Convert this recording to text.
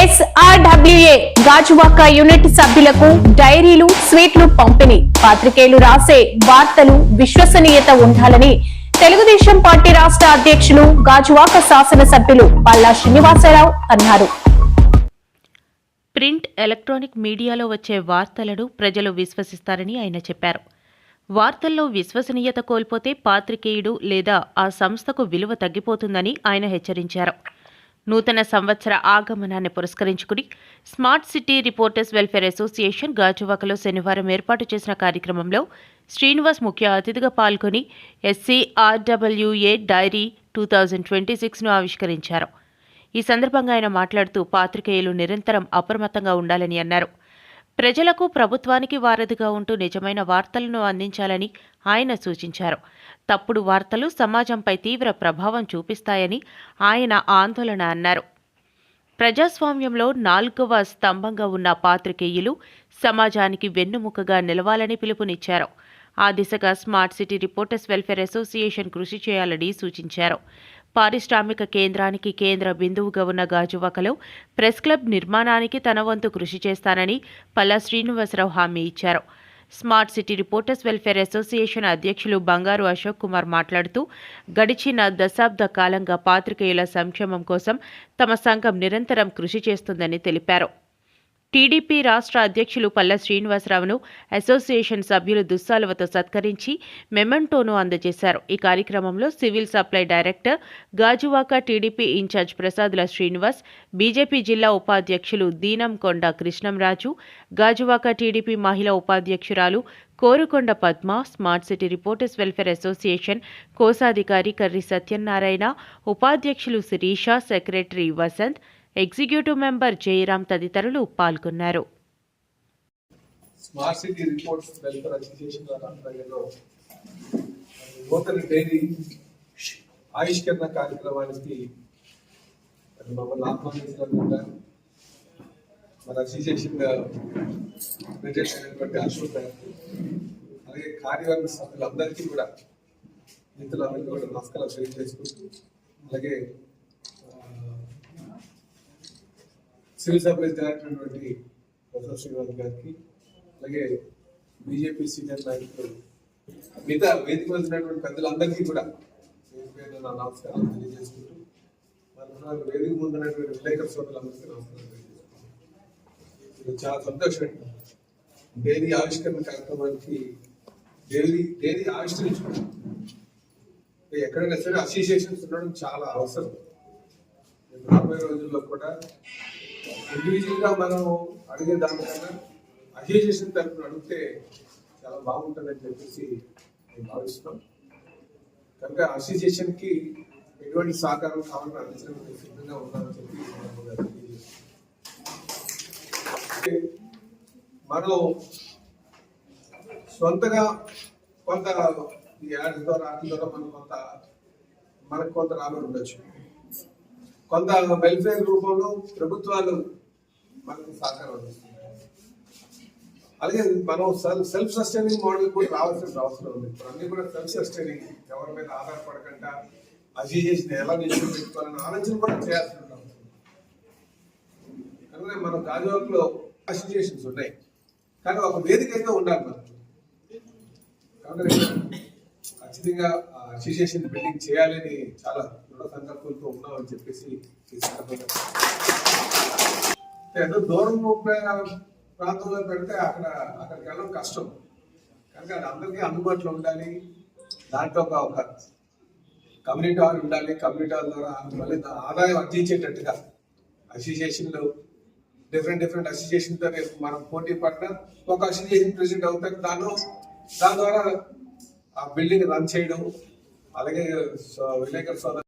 ఎస్ఆర్డబ్ల్యూఏ Gajuwaka unit సభ్యులకు డైరీలు స్వీట్లు పంపిణీ. పాత్రికేయులు రాసే వార్తలు విశ్వసనీయత ఉండాలని తెలుగుదేశం పార్టీ రాష్ట్ర అధ్యక్షులు గాజువాక శాసనసభ్యులు పల్లా శ్రీనివాసరావు అన్నారు. ప్రింట్ ఎలక్ట్రానిక్ మీడియాలో వచ్చే వార్తలను ప్రజలు విశ్వసిస్తారని ఆయన చెప్పారు. వార్తల్లో విశ్వసనీయత కోల్పోతే పాత్రికేయుడు లేదా ఆ సంస్థకు విలువ తగ్గిపోతుందని ఆయన హెచ్చరించారు. నూతన సంవత్సర ఆగమనాన్ని పురస్కరించుకుని smart city reporters welfare association గాజువాకలో శనివారం ఏర్పాటు చేసిన కార్యక్రమంలో శ్రీనివాస్ ముఖ్య అతిథిగా పాల్గొని SC RWA diary two thousand twenty సిక్స్ను ఆవిష్కరించారు. ఈ సందర్భంగా ఆయన మాట్లాడుతూ పాత్రికేయులు నిరంతరం అప్రమత్తంగా ఉండాలని అన్నారు. ప్రజలకు ప్రభుత్వానికి వారధిగా ఉంటూ నిజమైన వార్తలను అందించాలని ఆయన సూచించారు. తప్పుడు వార్తలు సమాజంపై తీవ్ర ప్రభావం చూపిస్తాయని ఆయన ఆందోళన అన్నారు. ప్రజాస్వామ్యంలో నాలుగవ స్తంభంగా ఉన్న పాత్రికేయులు సమాజానికి వెన్నుముకగా నిలవాలని పిలుపునిచ్చారు. ఆ దిశగా smart city reporters welfare association కృషి చేయాలని సూచించారు. పారిశ్రామిక కేంద్రానికి కేంద్ర బిందువుగా ఉన్న గాజువాకలో ప్రెస్ క్లబ్ నిర్మాణానికి తన వంతు కృషి చేస్తానని పల్లా శ్రీనివాసరావు హామీ ఇచ్చారు. Smart city reporters welfare association అధ్యక్షులు బంగారు అశోక్ కుమార్ మాట్లాడుతూ గడిచిన దశాబ్ద కాలంగా పాత్రికేయుల సంక్షేమం కోసం తమ సంఘం నిరంతరం కృషి చేస్తుందని తెలిపారు. టీడీపీ రాష్ట్ర అధ్యక్షులు పల్ల శ్రీనివాసరావును అసోసియేషన్ సభ్యులు దుస్సాలువతో సత్కరించి మెమెంటోను అందజేశారు. ఈ కార్యక్రమంలో civil supply director Gajuwaka TDP incharge Prasadula Srinivas BJP జిల్లా ఉపాధ్యక్షులు దీనంకొండ కృష్ణంరాజు గాజువాక టీడీపీ మహిళా ఉపాధ్యక్షురాలు Korukonda Padma smart city reporters welfare association కోశాధికారి కర్రి సత్యనారాయణ ఉపాధ్యక్షులు Sirisha secretary Vasanth executive member Jayaram తదితరులు పాల్గొన్నారు. Smart city reports welfare association ఆధ్వర్యంలో నూతన డైరీ ఆవిష్కరణ కార్యక్రమానికి మరి మమ్మల్ని ఆహ్వానించినందుకు మన అసోసియేషన్ ప్రెసిడెంట్ అయినటువంటి అశోక్ గారికి అలాగే కార్యవర్గ సభ్యులందరికీ కూడా మిత్రులందరికీ కూడా నమస్కారం తెలియజేసుకుంటూ అలాగే ఆ, సివిల్ సప్లైస్ డైరెక్టర్ అయినటువంటి శ్రీనివాస్ గారికి అలాగే బీజేపీ సీనియర్ నాయకులు మిగతా వేదిక వచ్చినటువంటి పెద్దలందరికీ కూడా పేరు నా నమస్కారాలు తెలియజేసుకుంటూ మరి వేదిక ముందు ఉన్నటువంటి విలేకరు సోదరులందరికీ నమస్కారం తెలియజేసుకుంటాం చాలా సంతోషం డైరీ ఆవిష్కరణ కార్యక్రమానికి డైరీ డైరీ ఆవిష్కరించుకుంటాం ఎక్కడైనా సరే అసోసియేషన్స్ ఉండడం చాలా అవసరం. రాబోయే రోజుల్లో కూడా ఇండివిజువల్గా మనం అడిగే దానికన్నా అసోసియేషన్ తరఫున అడిగితే చాలా బాగుంటుందని చెప్పేసి నేను భావిస్తున్నాం. కనుక అసోసియేషన్కి ఎటువంటి సహకారం కావాలని అందించడానికి సిద్ధంగా ఉన్నామని చెప్పి మనం సొంతగా కొంత ఈ యాడ్స్ ద్వారా ఆటల ద్వారా మనం కొంత మనకు కొంత రాబడి ఉండొచ్చు. కొంత వెల్ఫేర్ రూపంలో ప్రభుత్వాలు మనకు సహకారం అందిస్తున్నాయి. అలాగే మనం సెల్ఫ్ సెల్ఫ్ సస్టైనింగ్ మోడల్ కూడా రావాల్సిన అవసరం ఉంది. ఇప్పుడు అన్ని కూడా సెల్ఫ్ సస్టైనింగ్ ఎవరి మీద ఆధారపడకుండా అసోసియేషన్ ఎలా నిలిచి ఆలోచన కూడా చేయాల్సిన అవసరం కనుక మన గాజువాకలో అసోసియేషన్స్ ఉన్నాయి. కానీ ఒక వేదిక అయితే ఉండాలి మనకు. కనుక ఖచ్చితంగా అసోసియేషన్ బిల్డింగ్ చేయాలని చాలా దృఢ సంకల్పంతో ఉన్నామని చెప్పేసి ఈ సందర్భంగా దూరం ప్రాంతంలో పెడితే అక్కడ అక్కడికి వెళ్ళడం కష్టం. కనుక అది అందరికీ అందుబాటులో ఉండాలి. దాంట్లో ఒక కమ్యూనిటీ హాల్ ఉండాలి. కమ్యూనిటీ హాల్ ద్వారా మళ్ళీ దాని ఆదాయం అర్జించేటట్టుగా అసోసియేషన్లు డిఫరెంట్ డిఫరెంట్ అసోసియేషన్తో రేపు మనం పోటీ పడిన ఒక అసోసియేషన్ ప్రెసిడెంట్ అవుతాం దానిలో దాని ద్వారా ఆ బిల్డింగ్ రన్ చేయడం అలాగే సో- విలేకరు సోదరు